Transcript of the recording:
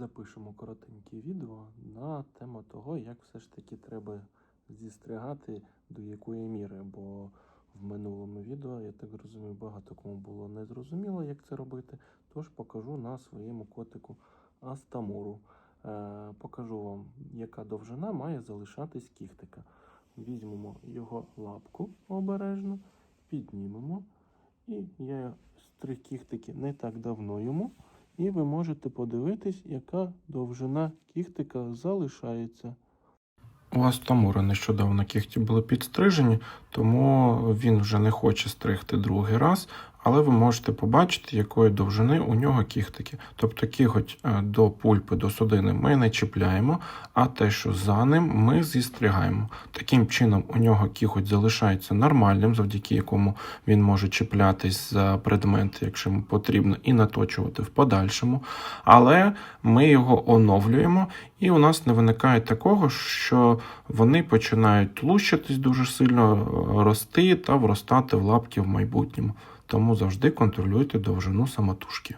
запишемо коротеньке відео на тему того, як все ж таки треба зістригати до якої міри. Бо в минулому відео, я так розумію, багато кому було незрозуміло, як це робити. Тож покажу на своєму котику Астамуру. Е, покажу вам, яка довжина має залишатись кіхтика. Візьмемо його лапку обережно, піднімемо. І я стриг кіхтики не так давно йому. І ви можете подивитись, яка довжина кіхтика залишається. У вас тамури нещодавно кіхті були підстрижені, тому він вже не хоче стригти другий раз, але ви можете побачити, якої довжини у нього кіхтики. Тобто кіготь е, до пульпи, до судини ми не чіпляємо, а те, що за ним, ми зістригаємо. Таким чином у нього кіготь залишається нормальним, завдяки якому він може чіплятись за предмети, якщо йому потрібно, і наточувати в подальшому. Але ми його оновлюємо, і у нас не виникає такого, що вони починають тлущитись дуже сильно, рости та вростати в лапки в майбутньому. Тому завжди контролюйте довжину самотужки.